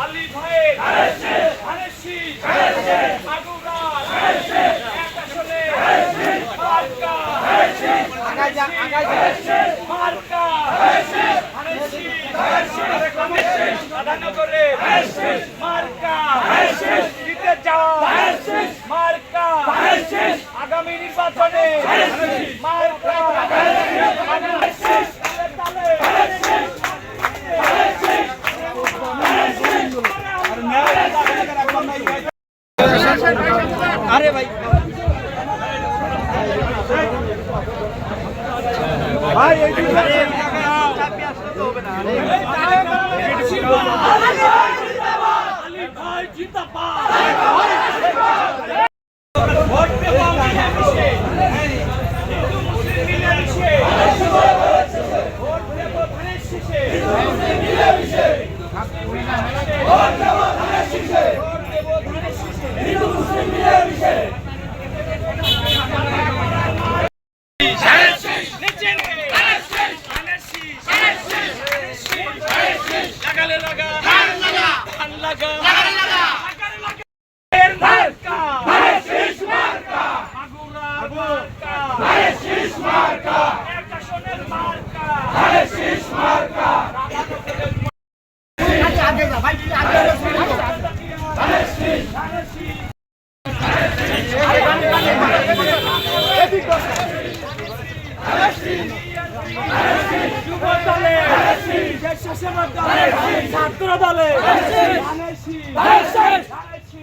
আলী ভাইয়ের আরেসি আগুরা এক আসলে মার্কা মার্কা আরেসি প্রাধান্য মার্কা জিতে যাও মার্কা আগামী নির্বাচনে মার্কা আরে ভাই। ভাই লাগালে লাগা। ধান লাগা। লাগালে লাগা এর মার্কা ছাত্র দলে ধানেশী ধানেশী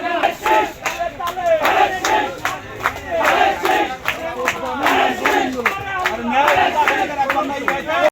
Yeah.